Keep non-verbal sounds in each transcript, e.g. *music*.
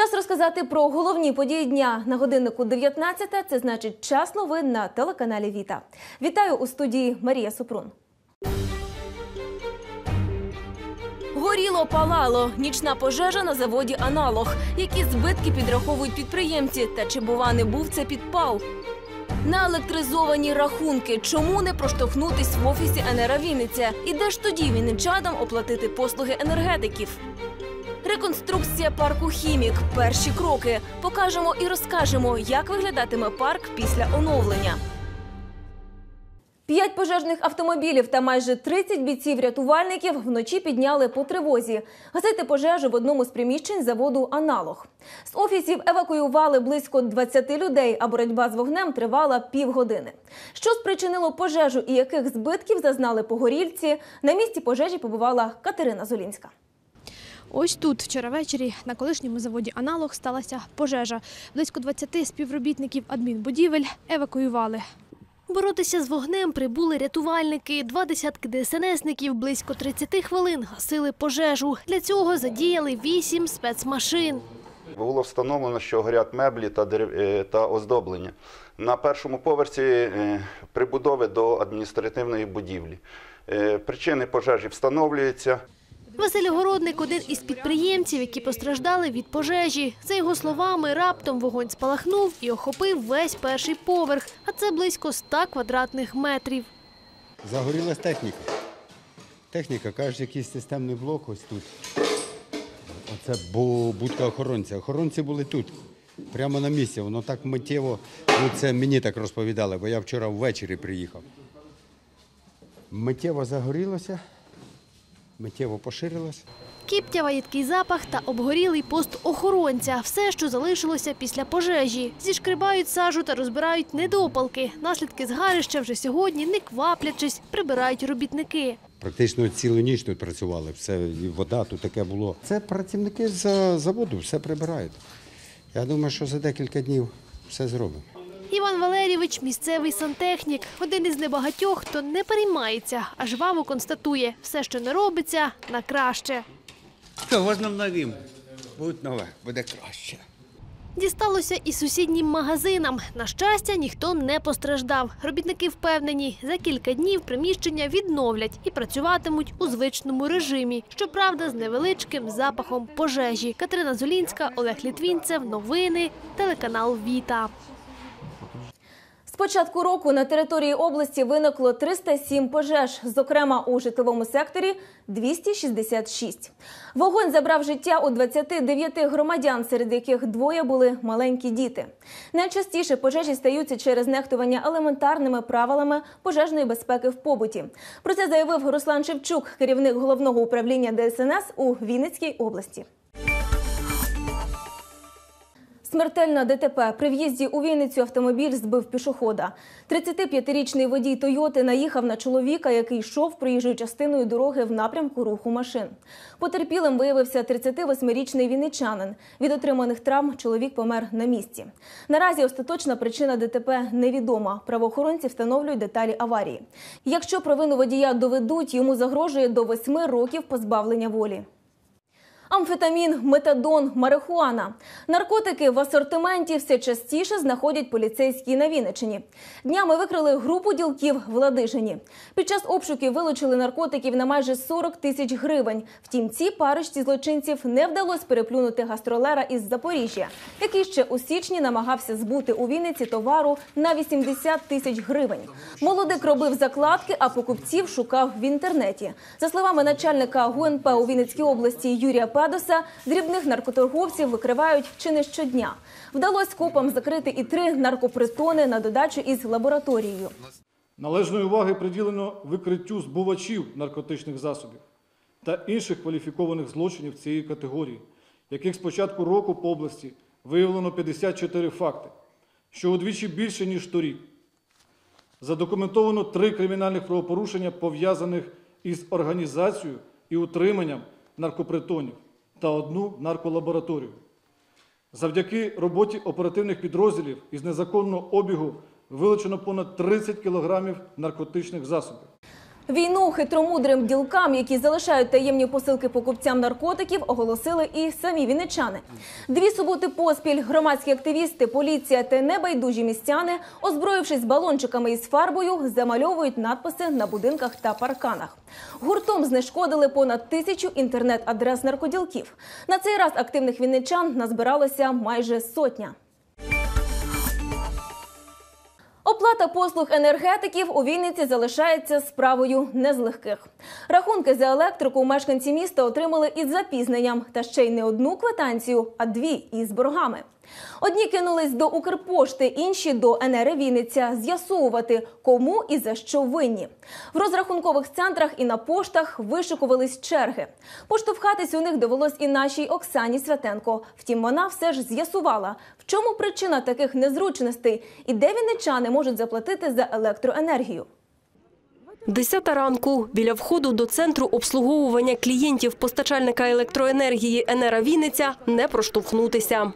Час розказати про головні події дня на годиннику 19. Це значить час новин на телеканалі Віта. Вітаю у студії Марія Супрун. Горіло палало. Нічна пожежа на заводі Аналог. Які збитки підраховують підприємці? Та чи бува не був це підпал? Наелектризовані рахунки. Чому не проштовхнутись в офісі НРА Вінниця? І де ж тоді вінничанам оплатити послуги енергетиків? Реконструкція парку Хімік. Перші кроки. Покажемо і розкажемо, як виглядатиме парк після оновлення. П'ять пожежних автомобілів та майже 30 бійців-рятувальників вночі підняли по тривозі. Гасити пожежу в одному з приміщень заводу Аналог. З офісів евакуювали близько 20 людей, а боротьба з вогнем тривала півгодини. Що спричинило пожежу і яких збитків зазнали погорільці? На місці пожежі побувала Катерина Золінська. Ось тут вчора ввечері на колишньому заводі «Аналог» сталася пожежа. Близько 20 співробітників адмінбудівель евакуювали. Боротися з вогнем прибули рятувальники. Два десятки ДСНСників близько 30 хвилин гасили пожежу. Для цього задіяли вісім спецмашин. Було встановлено, що горять меблі та, е, та оздоблення на першому поверсі е, прибудови до адміністративної будівлі. Е, Причини пожежі встановлюються. Василь Городник – один із підприємців, які постраждали від пожежі. За його словами, раптом вогонь спалахнув і охопив весь перший поверх, а це близько 100 квадратних метрів. Загорілась техніка. Техніка, кажуть, якийсь системний блок ось тут. Оце бу- будка охоронця. Охоронці були тут, прямо на місці. Воно так миттєво, ну це мені так розповідали, бо я вчора ввечері приїхав. Миттєво загорілося, миттєво поширилось. Кіптява, їдкий запах та обгорілий пост охоронця – все, що залишилося після пожежі. Зішкрибають сажу та розбирають недопалки. Наслідки згарища вже сьогодні, не кваплячись, прибирають робітники. Практично цілу ніч тут працювали, все, і вода тут таке було. Це працівники з заводу, все прибирають. Я думаю, що за декілька днів все зробимо. Іван Валерійович – місцевий сантехнік. Один із небагатьох, хто не переймається, а жваво констатує – все, що не робиться, на краще. Можна новим? Буде нове, буде краще. Дісталося і сусіднім магазинам. На щастя, ніхто не постраждав. Робітники впевнені, за кілька днів приміщення відновлять і працюватимуть у звичному режимі. Щоправда, з невеличким запахом пожежі. Катерина Золінська, Олег Літвінцев. Новини. Телеканал Віта. Початку року на території області виникло 307 пожеж, зокрема у житловому секторі 266. Вогонь забрав життя у 29 громадян, серед яких двоє були маленькі діти. Найчастіше пожежі стаються через нехтування елементарними правилами пожежної безпеки в побуті. Про це заявив Руслан Шевчук, керівник головного управління ДСНС у Вінницькій області. Смертельна ДТП. При в'їзді у Вінницю автомобіль збив пішохода. 35-річний водій Тойоти наїхав на чоловіка, який йшов проїжджою частиною дороги в напрямку руху машин. Потерпілим виявився 38-річний вінничанин. Від отриманих травм чоловік помер на місці. Наразі остаточна причина ДТП невідома. Правоохоронці встановлюють деталі аварії. Якщо провину водія доведуть, йому загрожує до 8 років позбавлення волі. Амфетамін, метадон, марихуана. Наркотики в асортименті все частіше знаходять поліцейські на Вінниччині. Днями викрили групу ділків в Ладижині. Під час обшуків вилучили наркотиків на майже 40 тисяч гривень. Втім, ці парочці злочинців не вдалося переплюнути гастролера із Запоріжжя, який ще у січні намагався збути у Вінниці товару на 80 тисяч гривень. Молодик робив закладки, а покупців шукав в інтернеті. За словами начальника ГУНП у Вінницькій області Юрія Педоса, дрібних наркоторговців викривають чи не щодня. Вдалося копам закрити і три наркопритони на додачу із лабораторією. Належної уваги приділено викриттю збувачів наркотичних засобів та інших кваліфікованих злочинів цієї категорії, яких з початку року по області виявлено 54 факти, що удвічі більше, ніж торік. Задокументовано три кримінальних правопорушення, пов'язаних із організацією і утриманням наркопритонів та одну нарколабораторію. Завдяки роботі оперативних підрозділів із незаконного обігу вилучено понад 30 кілограмів наркотичних засобів. Війну хитромудрим ділкам, які залишають таємні посилки покупцям наркотиків, оголосили і самі вінничани. Дві суботи поспіль громадські активісти, поліція та небайдужі містяни, озброївшись балончиками із фарбою, замальовують надписи на будинках та парканах. Гуртом знешкодили понад тисячу інтернет-адрес наркоділків. На цей раз активних вінничан назбиралося майже сотня. Оплата послуг енергетиків у Вінниці залишається справою не з легких. Рахунки за електрику мешканці міста отримали із запізненням, та ще й не одну квитанцію, а дві із боргами. Одні кинулись до Укрпошти, інші до НР Вінниця з'ясовувати, кому і за що винні. В розрахункових центрах і на поштах вишикувались черги. Поштовхатись у них довелось і нашій Оксані Святенко. Втім, вона все ж з'ясувала, в чому причина таких незручностей і де вінничани можуть заплатити за електроенергію. Десята ранку біля входу до центру обслуговування клієнтів постачальника електроенергії Енера Вінниця не проштовхнутися.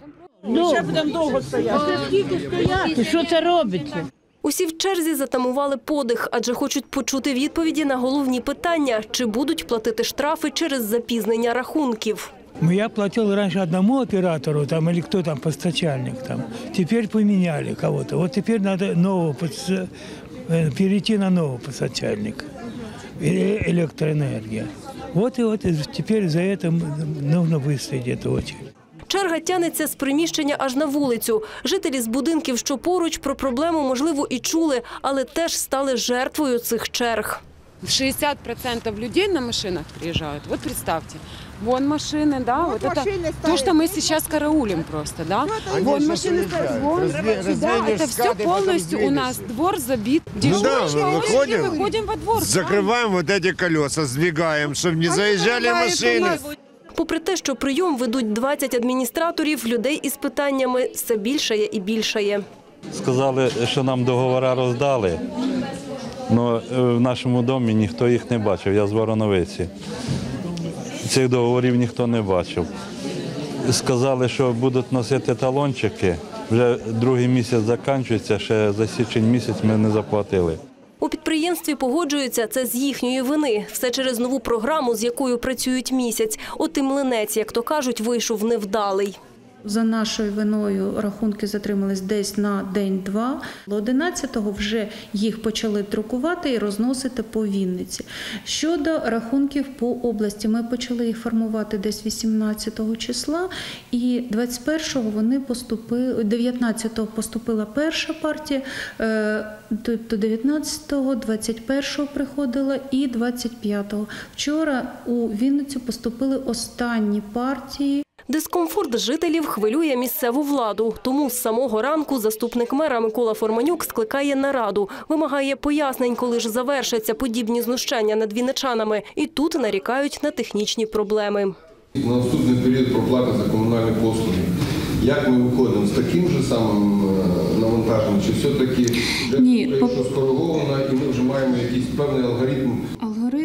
Ще будемо довго стояти. Скільки стояти? Що це робиться? Усі в черзі затамували подих, адже хочуть почути відповіді на головні питання, чи будуть платити штрафи через запізнення рахунків. Ну, Я платил раньше одному оператору, там, или кто там, постачальник там. Теперь поменяли кого-то. Вот теперь надо нового, подс- э, перейти на нового постачальника. Э, Электроэнергия. Вот и вот и теперь за это м- нужно выстоять эту очередь. Черга тянеться з приміщення аж на вулицю. Жителі з будинків, що поруч, про проблему, можливо, і чули, але теж стали жертвою цих черг. 60% людей на машинах приезжают. Вот представьте, вон машины, да, вот, это то, что мы сейчас караулим просто, да. вон машины стоят, вон, сюда, это все полностью у нас двор забит. Дежурочка, мы очереди, выходим, выходим во двор. Закрываем вот эти колеса, сдвигаем, чтобы не заезжали машины. Попри те, що прийом ведуть 20 адміністраторів, людей із питаннями все більшає і більшає. Сказали, що нам договори роздали, але в нашому домі ніхто їх не бачив. Я з Вороновиці. Цих договорів ніхто не бачив. Сказали, що будуть носити талончики. Вже другий місяць закінчується, ще за січень місяць ми не заплатили. Підприємстві погоджуються, це з їхньої вини. Все через нову програму, з якою працюють місяць. От і млинець, як то кажуть, вийшов невдалий. За нашою виною рахунки затримались десь на день-два. 11-го вже їх почали друкувати і розносити по Вінниці. Щодо рахунків по області, ми почали їх формувати десь 18-го числа, і 21-го вони поступили, 19-го поступила перша партія, е, тобто 19-го, 21-го приходила і 25-го. Вчора у Вінницю поступили останні партії. Дискомфорт жителів хвилює місцеву владу. Тому з самого ранку заступник мера Микола Форманюк скликає нараду, вимагає пояснень, коли ж завершаться подібні знущання над вінничанами. І тут нарікають на технічні проблеми. На наступний період проплати за комунальні послуги. Як ми виходимо з таким же самим е, навантаженням, чи все-таки вже Ні, вже скориговано і ми вже маємо якийсь певний алгоритм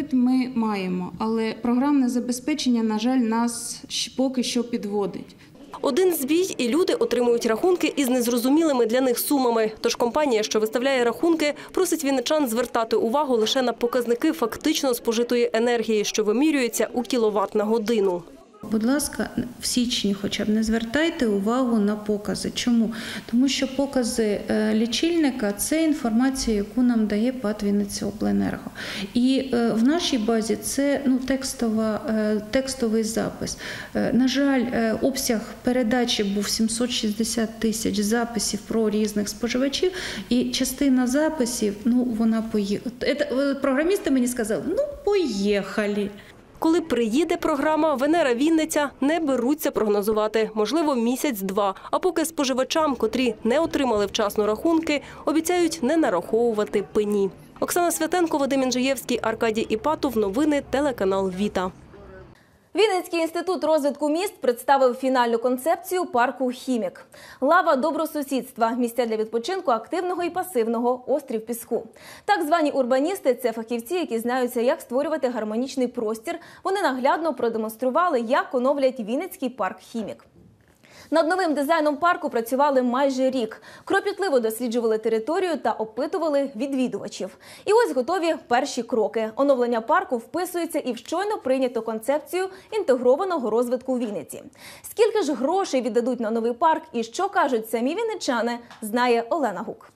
Алгоритм ми маємо, але програмне забезпечення, на жаль, нас поки що підводить. Один збій і люди отримують рахунки із незрозумілими для них сумами. Тож компанія, що виставляє рахунки, просить вінничан звертати увагу лише на показники фактично спожитої енергії, що вимірюється у кіловат на годину. Будь ласка, в січні хоча б не звертайте увагу на покази. Чому? Тому що покази е, лічильника це інформація, яку нам дає ПАТ Вінницяобленерго. І е, в нашій базі це ну, текстова, е, текстовий запис. На жаль, обсяг передачі був 760 тисяч записів про різних споживачів, і частина записів, ну вона поїхала. Програмісти мені сказали, ну поїхали. Коли приїде програма, Венера Вінниця не беруться прогнозувати, можливо, місяць-два. А поки споживачам, котрі не отримали вчасно рахунки, обіцяють не нараховувати пені. Оксана Святенко, Вадим Інжиєвський, Аркадій Іпатов. Новини телеканал Віта. Вінницький інститут розвитку міст представив фінальну концепцію парку Хімік. Лава добросусідства, місця для відпочинку активного і пасивного, острів піску. Так звані урбаністи це фахівці, які знаються, як створювати гармонічний простір. Вони наглядно продемонстрували, як оновлять Вінницький парк Хімік. Над новим дизайном парку працювали майже рік. Кропітливо досліджували територію та опитували відвідувачів. І ось готові перші кроки. Оновлення парку вписується і в щойно прийняту концепцію інтегрованого розвитку Вінниці. Скільки ж грошей віддадуть на новий парк і що кажуть самі вінничани, знає Олена Гук.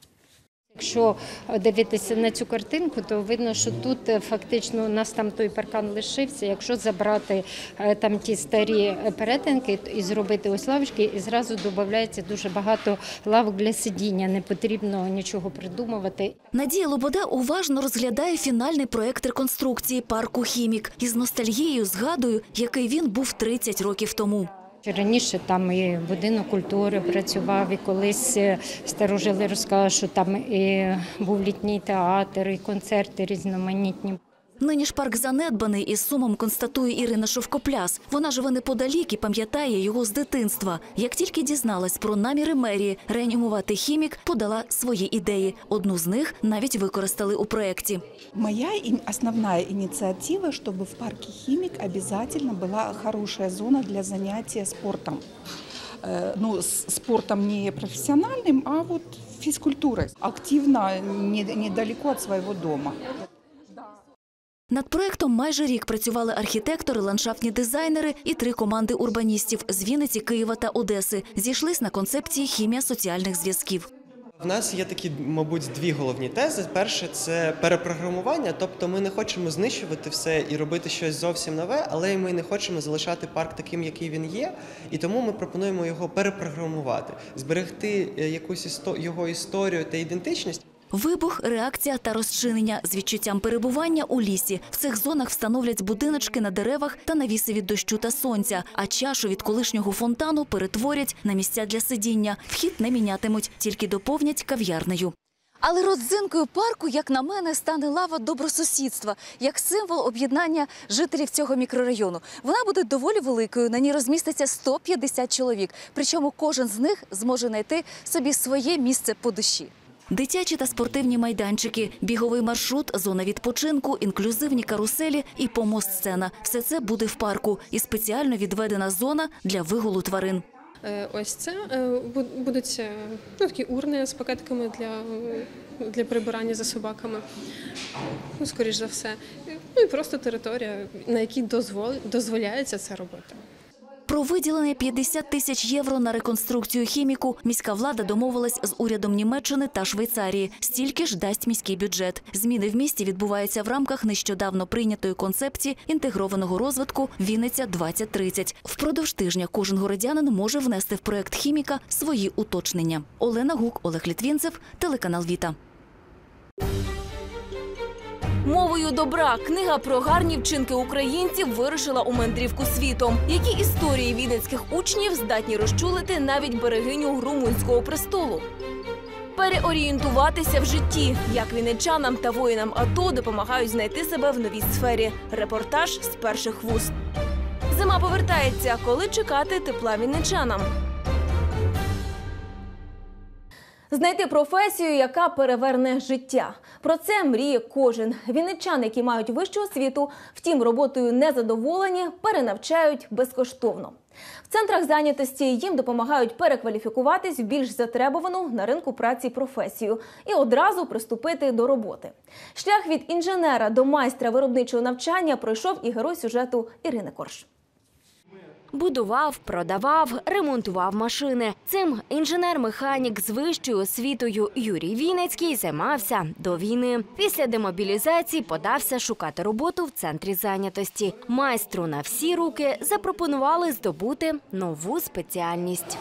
Якщо дивитися на цю картинку, то видно, що тут е, фактично у нас там той паркан лишився. Якщо забрати е, там ті старі е, перетинки і зробити ось лавочки, і зразу додається дуже багато лавок для сидіння. Не потрібно нічого придумувати. Надія Лобода уважно розглядає фінальний проект реконструкції парку Хімік із ностальгією згадую, який він був 30 років тому. Раніше там і будинок культури працював, і колись е, старожили розказали, що там і був літній театр, і концерти різноманітні. Нині ж парк занедбаний із сумом констатує Ірина Шовкопляс. Вона живе неподалік і пам'ятає його з дитинства. Як тільки дізналась про наміри мерії реанімувати хімік, подала свої ідеї. Одну з них навіть використали у проєкті. Моя и- основная инициатива, чтобы в парке «Химик» обязательно была хорошая зона для занятия спортом. Э, Ну, с- спортом не профессиональным, а вот физкультурой. Активно, не- недалеко от своего дома. Над проектом майже рік працювали архітектори, ландшафтні дизайнери і три команди урбаністів з Вінниці, Києва та Одеси. Зійшлись на концепції хімія соціальних зв'язків. В нас є такі, мабуть, дві головні тези. Перше це перепрограмування, тобто ми не хочемо знищувати все і робити щось зовсім нове, але ми не хочемо залишати парк таким, який він є, і тому ми пропонуємо його перепрограмувати, зберегти е, якусь його історію та ідентичність. Вибух, реакція та розчинення з відчуттям перебування у лісі. В цих зонах встановлять будиночки на деревах та навіси від дощу та сонця. А чашу від колишнього фонтану перетворять на місця для сидіння. Вхід не мінятимуть, тільки доповнять кав'ярнею. Але родзинкою парку, як на мене, стане лава добросусідства, як символ об'єднання жителів цього мікрорайону. Вона буде доволі великою. На ній розміститься 150 чоловік. Причому кожен з них зможе знайти собі своє місце по душі. Дитячі та спортивні майданчики, біговий маршрут, зона відпочинку, інклюзивні каруселі і помост-сцена – все це буде в парку і спеціально відведена зона для вигулу тварин. Е, Ось це е, будуть е, ну, такі урни з пакетиками для, для прибирання за собаками. Ну, скоріш за все. Ну і просто територія, на якій дозвол, дозволяється це робити. Про виділення 50 тисяч євро на реконструкцію хіміку міська влада домовилась з урядом Німеччини та Швейцарії. Стільки ж дасть міський бюджет. Зміни в місті відбуваються в рамках нещодавно прийнятої концепції інтегрованого розвитку Вінниця 2030. Впродовж тижня кожен городянин може внести в проект хіміка свої уточнення. Олена Гук, Олег Літвінцев, телеканал Віта. Мовою добра книга про гарні вчинки українців вирушила у мандрівку світом. Які історії вінницьких учнів здатні розчулити навіть берегиню румунського престолу? Переорієнтуватися в житті, як вінничанам та воїнам АТО допомагають знайти себе в новій сфері. Репортаж з перших вуст. Зима повертається, коли чекати тепла вінничанам. Знайти професію, яка переверне життя. Про це мріє кожен. Вінничани, які мають вищу освіту, втім роботою не задоволені, перенавчають безкоштовно. В центрах зайнятості їм допомагають перекваліфікуватись в більш затребувану на ринку праці професію і одразу приступити до роботи. Шлях від інженера до майстра виробничого навчання пройшов і герой сюжету Ірини Корж. Будував, продавав, ремонтував машини. Цим інженер-механік з вищою освітою Юрій Вінницький займався до війни. Після демобілізації подався шукати роботу в центрі зайнятості. Майстру на всі руки запропонували здобути нову спеціальність.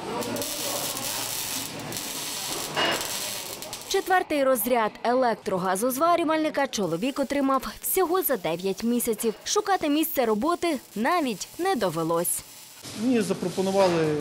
Четвертий розряд електрогазозварювальника чоловік отримав всього за 9 місяців. Шукати місце роботи навіть не довелось. Мені запропонували е,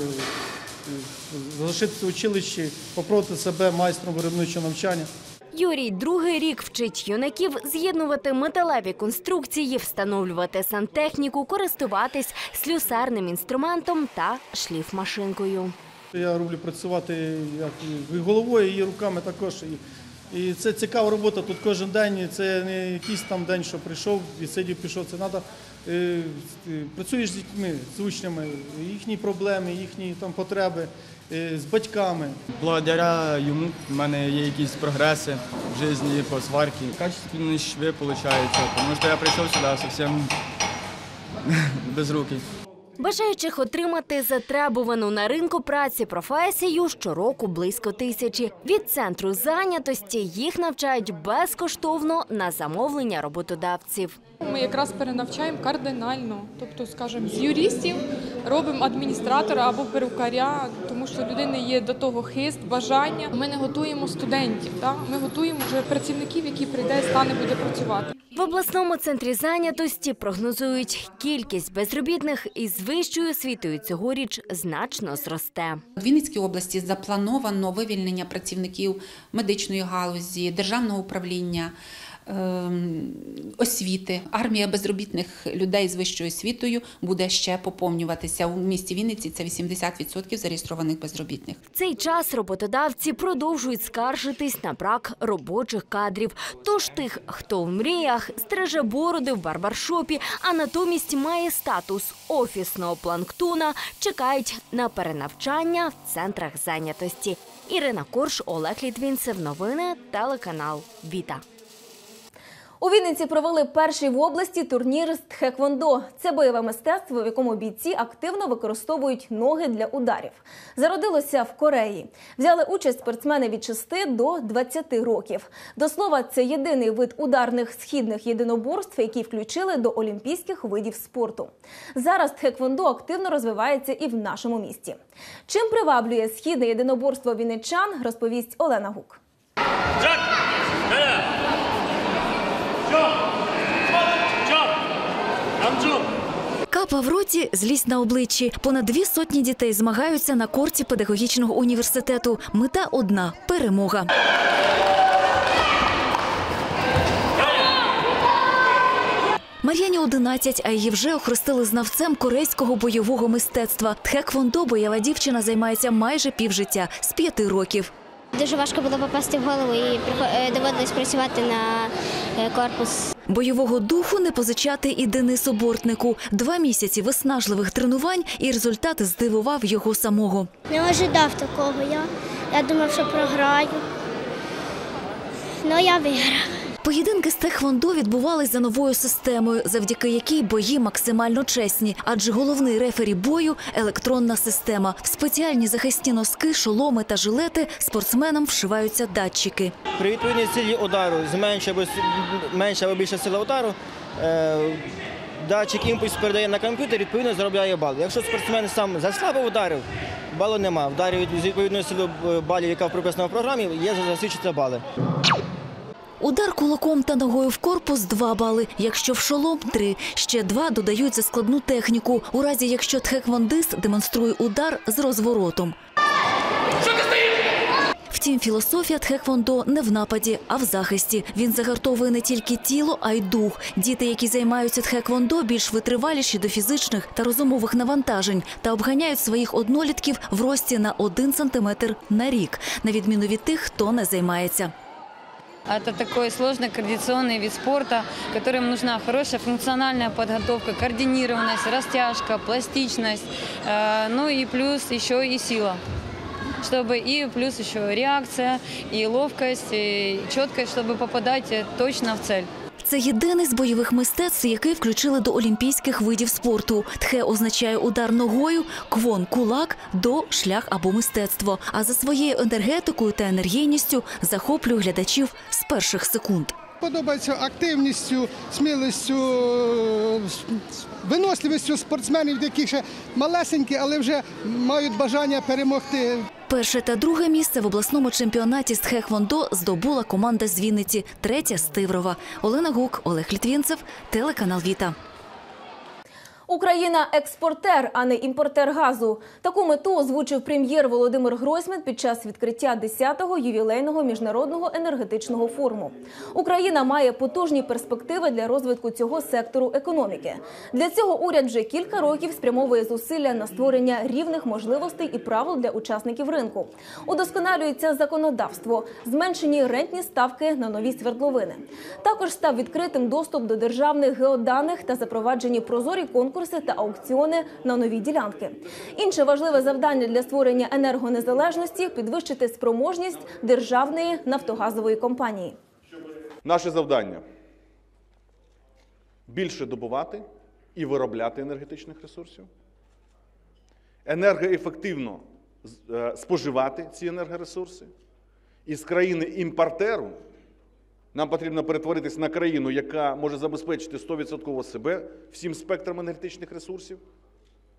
залишитися в училищі, попробувати себе майстром виробничого навчання. Юрій другий рік вчить юнаків з'єднувати металеві конструкції, встановлювати сантехніку, користуватись слюсарним інструментом та шліфмашинкою. Я роблю працювати як і головою, і руками також. І І це цікава робота тут кожен день. Це не якийсь там день, що прийшов, відсидів, пішов. Це треба. Працюєш з дітьми, з учнями, їхні проблеми, їхні там потреби, е, з батьками. Благодаря йому в мене є якісь прогреси в житті по сварці. Качественні шви виходить, тому що я прийшов сюди зовсім *laughs* без руки. Бажаючих отримати затребувану на ринку праці професію щороку близько тисячі. Від центру зайнятості їх навчають безкоштовно на замовлення роботодавців. Ми якраз перенавчаємо кардинально. Тобто, скажімо, з юристів робимо адміністратора або перукаря, тому що людини є до того хист, бажання. Ми не готуємо студентів, так? ми готуємо вже працівників, які прийде, стане буде працювати. В обласному центрі зайнятості прогнозують, кількість безробітних із вищою освітою цьогоріч значно зросте. У Вінницькій області заплановано вивільнення працівників медичної галузі, державного управління. Ем, Освіти, армія безробітних людей з вищою освітою буде ще поповнюватися у місті Вінниці. Це 80% зареєстрованих безробітних. Цей час роботодавці продовжують скаржитись на брак робочих кадрів. Тож тих, хто в мріях стриже бороди в барбаршопі, а натомість має статус офісного планктуна, чекають на перенавчання в центрах зайнятості. Ірина Корш, Олег Літвінцев. Новини телеканал Віта. У Вінниці провели перший в області турнір з тхеквондо. Це бойове мистецтво, в якому бійці активно використовують ноги для ударів. Зародилося в Кореї. Взяли участь спортсмени від 6 до 20 років. До слова, це єдиний вид ударних східних єдиноборств, які включили до олімпійських видів спорту. Зараз тхеквондо активно розвивається і в нашому місті. Чим приваблює східне єдиноборство вінничан, розповість Олена Гук. Капа в роті, злість на обличчі. Понад дві сотні дітей змагаються на корті педагогічного університету. Мета одна перемога. Мар'яні 11, а її вже охрестили знавцем корейського бойового мистецтва. Тхеквондо бойова дівчина займається майже півжиття з п'яти років. Дуже важко було попасти в голову і е, доводилось працювати на е, корпус. Бойового духу не позичати і Денису Бортнику. Два місяці виснажливих тренувань, і результат здивував його самого. Не ожидав такого. Я, я думав, що програю. Ну, я виграв. Поєдинки з Тхеквондо відбувались за новою системою, завдяки якій бої максимально чесні, адже головний рефері бою електронна система. В спеціальні захисні носки, шоломи та жилети спортсменам вшиваються датчики. При відповідній силі удару с- менша або більша сила удару, е, датчик імпульс передає на комп'ютер, відповідно заробляє бал. Якщо спортсмен сам заслабо ударив, балу нема. Вдарив від- з відповідною силою е, балів, яка прописана в програмі, є засвідчиться бали. Удар кулаком та ногою в корпус – 2 бали. Якщо в шолом – 3. Ще два додають за складну техніку. У разі, якщо тхеквондист демонструє удар з розворотом. Втім, філософія тхеквондо не в нападі, а в захисті. Він загартовує не тільки тіло, а й дух. Діти, які займаються тхеквондо, більш витриваліші до фізичних та розумових навантажень та обганяють своїх однолітків в рості на 1 сантиметр на рік, на відміну від тих, хто не займається. Это такой сложный координационный вид спорта, которым нужна хорошая функциональная подготовка, координированность, растяжка, пластичность, э, ну и плюс еще и сила. Чтобы и плюс еще реакция, и ловкость, и четкость, чтобы попадать э, точно в цель. Це єдиний з бойових мистецтв, який включили до олімпійських видів спорту. Тхе означає удар ногою, квон кулак, до шлях або мистецтво. А за своєю енергетикою та енергійністю захоплює глядачів з перших секунд. Подобається активністю, сміливістю, виносливістю спортсменів, які ще малесенькі, але вже мають бажання перемогти. Перше та друге місце в обласному чемпіонаті з Хехвондо здобула команда з Вінниці, третя – з Тиврова. Олена Гук, Олег Літвінцев, телеканал Віта. Україна експортер, а не імпортер газу. Таку мету озвучив прем'єр Володимир Гройсман під час відкриття 10-го ювілейного міжнародного енергетичного форуму. Україна має потужні перспективи для розвитку цього сектору економіки. Для цього уряд вже кілька років спрямовує зусилля на створення рівних можливостей і правил для учасників ринку. Удосконалюється законодавство, зменшені рентні ставки на нові свердловини. Також став відкритим доступ до державних геоданих та запроваджені прозорі конкурси та аукціони на нові ділянки. Інше важливе завдання для створення енергонезалежності підвищити спроможність державної нафтогазової компанії. Наше завдання більше добувати і виробляти енергетичних ресурсів, енергоефективно е, споживати ці енергоресурси. І з країни імпортеру нам потрібно перетворитись на країну, яка може забезпечити 100% себе всім спектром енергетичних ресурсів.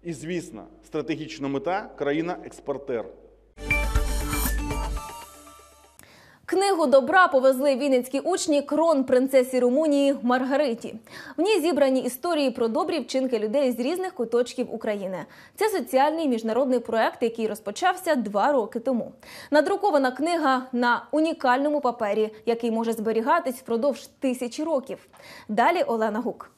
І, звісно, стратегічна мета країна-експортер. Книгу добра повезли вінницькі учні крон принцесі Румунії Маргариті. В ній зібрані історії про добрі вчинки людей з різних куточків України. Це соціальний міжнародний проект, який розпочався два роки тому. Надрукована книга на унікальному папері, який може зберігатись впродовж тисячі років. Далі Олена Гук.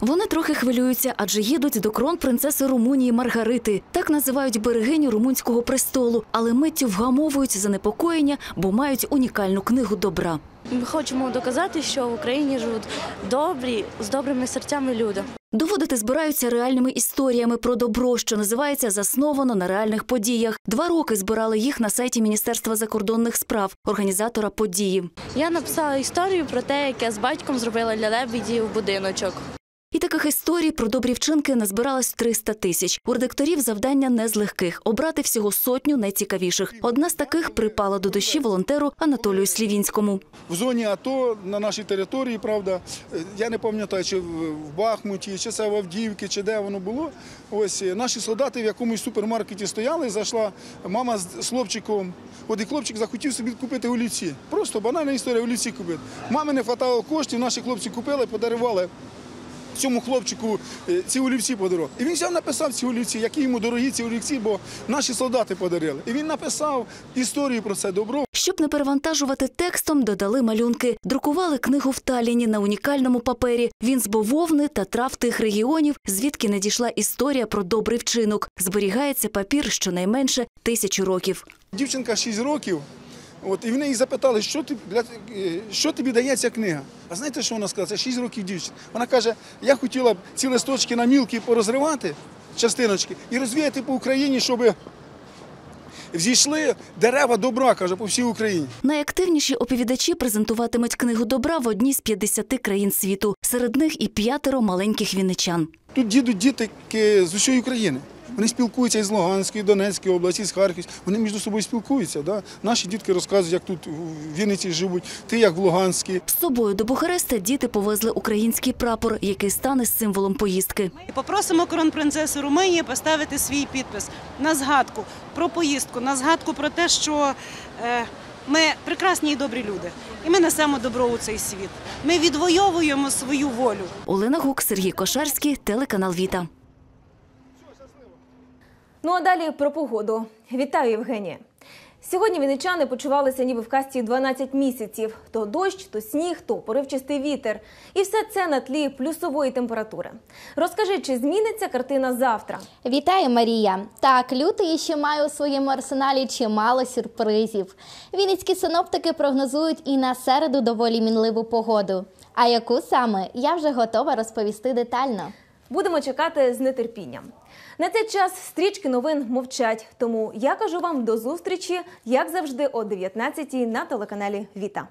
Вони трохи хвилюються, адже їдуть до крон принцеси Румунії Маргарити. Так називають берегиню румунського престолу, але миттю вгамовують занепокоєння, бо мають унікальну книгу добра. Ми хочемо доказати, що в Україні живуть добрі, з добрими серцями люди. Доводити збираються реальними історіями про добро, що називається засновано на реальних подіях. Два роки збирали їх на сайті Міністерства закордонних справ, організатора події. Я написала історію про те, як я з батьком зробила для лебедів будиночок. І таких історій про добрі вчинки назбиралось 300 тисяч. У редакторів завдання не з легких – обрати всього сотню найцікавіших. Одна з таких припала до душі волонтеру Анатолію Слівінському. в зоні АТО на нашій території, правда, я не пам'ятаю, чи в Бахмуті, чи це в Авдіївці, чи де воно було. Ось е, наші солдати в якомусь супермаркеті стояли, зайшла мама з хлопчиком. От і хлопчик захотів собі купити олівці. Просто банальна історія олівці купити. Мами не вистачало коштів, наші хлопці купили, подарували. Цьому хлопчику е, ці олівці подарував. І він взяв написав ці олівці, які йому дорогі ці олівці, бо наші солдати подарили. І він написав історію про це добро. Щоб не перевантажувати текстом, додали малюнки. Друкували книгу в Талліні на унікальному папері. Він з бововни та трав тих регіонів, звідки надійшла історія про добрий вчинок. Зберігається папір щонайменше тисячу років. Дівчинка 6 років. От, і в неї запитали, що, ти, для, е, що тобі дає ця книга. А знаєте, що вона сказала? Це 6 років дівчина. Вона каже, я хотіла б ці листочки на мілкі порозривати, частиночки, і розвіяти по Україні, щоб взійшли дерева добра, каже, по всій Україні. Найактивніші оповідачі презентуватимуть книгу добра в одній з 50 країн світу. Серед них і п'ятеро маленьких вінничан. Тут їдуть діти з усієї України. Вони спілкуються із Луганської, Донецької області, з Харківської. Вони між собою спілкуються. Да? Наші дітки розказують, як тут в Вінниці живуть, ти як в Луганській. З собою до Бухареста діти повезли український прапор, який стане символом поїздки. І попросимо кронпринцесу Румунії поставити свій підпис на згадку про поїздку, на згадку про те, що е, ми прекрасні і добрі люди, і ми несемо добро у цей світ. Ми відвоюємо свою волю. Олена Гук, Сергій Кошарський, телеканал Віта. Ну а далі про погоду. Вітаю, Євгенія. Сьогодні вінничани почувалися ніби в касті 12 місяців. То дощ, то сніг, то поривчастий вітер. І все це на тлі плюсової температури. Розкажи, чи зміниться картина завтра? Вітаю, Марія! Так, лютий ще має у своєму арсеналі чимало сюрпризів. Вінницькі синоптики прогнозують і на середу доволі мінливу погоду. А яку саме я вже готова розповісти детально. Будемо чекати з нетерпінням. На цей час стрічки новин мовчать. Тому я кажу вам до зустрічі, як завжди, о 19 на телеканалі Віта.